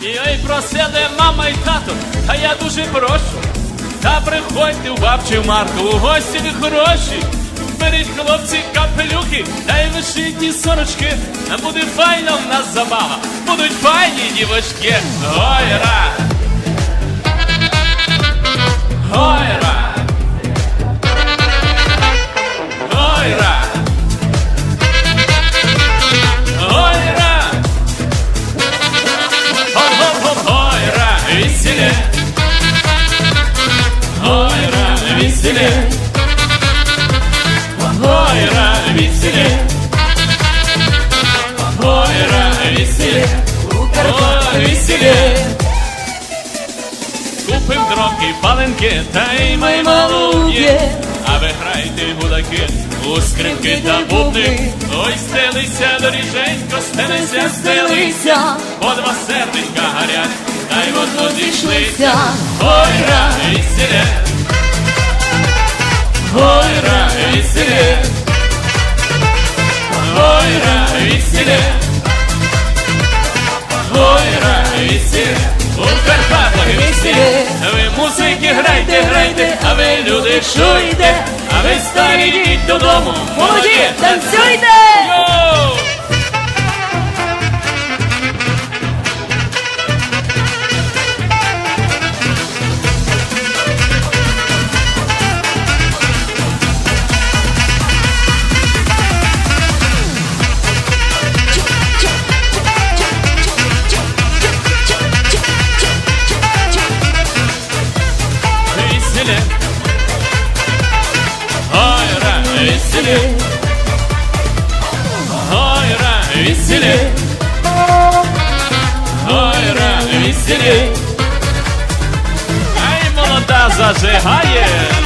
І ой просили мама і тато, та я дуже прошу. Та приходьте в бабчу Марку, у гості ви хороші. Беріть хлопці капелюхи, та й вишитні сорочки. Буде файна в нас забава, будуть файні дівочки. Ой, Гойра! Веселе! Гойра, веселе! Гойра, веселе! Ой, веселе! Купим дроки, паленки, та й май малує, а ви грайте гудаки, у скрипки та бубни. Ой, стелися доріженько, стелися, стелися, бо два серденька гарять, та й в одну зійшлися. Ой, ра, веселе, у Карпатах веселе, ви музики грайте, грайте, а ви люди шуйте, а ви старі йдіть додому, молоді, танцюйте! Йоу! веселе. Ой, ра, веселе. Ой, ра, веселе. Ой, ра, веселе. Ай, молода зажигає.